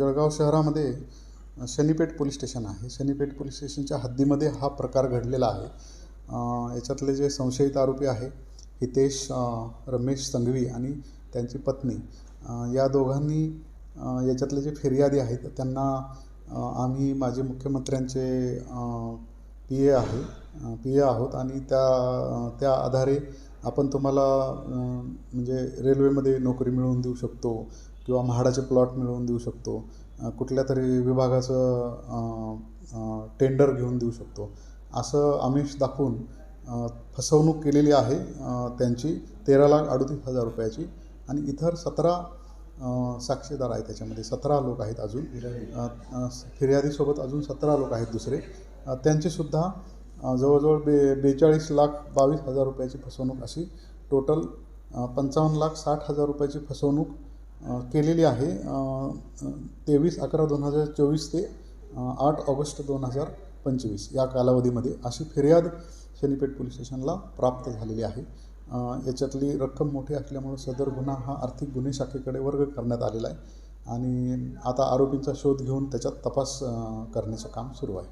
जळगाव शहरामध्ये Shanipeth police station आहे. Shanipeth police स्टेशनच्या हद्दीमध्ये हा प्रकार घडलेला आहे. याच्यातले जे संशयित आरोपी आहे हितेश रमेश संघवी आणि त्यांची पत्नी या दोघांनी याच्यातले जे फिर्यादी आहेत त्यांना आम्ही माजी मुख्यमंत्र्यांचे पी ए आहे पी ए आहोत आणि त्या त्या आधारे आपण तुम्हाला म्हणजे रेल्वेमध्ये नोकरी मिळवून देऊ शकतो किंवा म्हाडाचे प्लॉट मिळवून देऊ शकतो कुठल्या तरी विभागाचं टेंडर घेऊन देऊ शकतो. असं आमिष दाखवून फसवणूक केलेली आहे त्यांची तेरा लाख अडतीस हजार रुपयाची आणि इतर सतरा साक्षीदार आहेत त्याच्यामध्ये. सतरा लोक आहेत अजून. फिर्यादीसोबत अजून सतरा लोक आहेत दुसरे. त्यांचीसुद्धा जवळजवळ बे बेचाळीस लाख बावीस हजार रुपयाची फसवणूक अशी. टोटल पंचावन्न लाख साठ हजार रुपयाची फसवणूक केलेली आहे. तेवीस अकरा दोन हजार चोवीस ते आठ ऑगस्ट दोन हजार पंचवीस या कालावधीमध्ये अशी फिर्याद शनीपेठ पोलीस स्टेशनला प्राप्त झालेली आहे. याच्यातली रक्कम मोठी असल्यामुळं सदर गुन्हा हा आर्थिक गुन्हे शाखेकडे वर्ग करण्यात आलेला आहे आणि आता आरोपींचा शोध घेऊन त्याच्यात तपास करण्याचं काम सुरू आहे.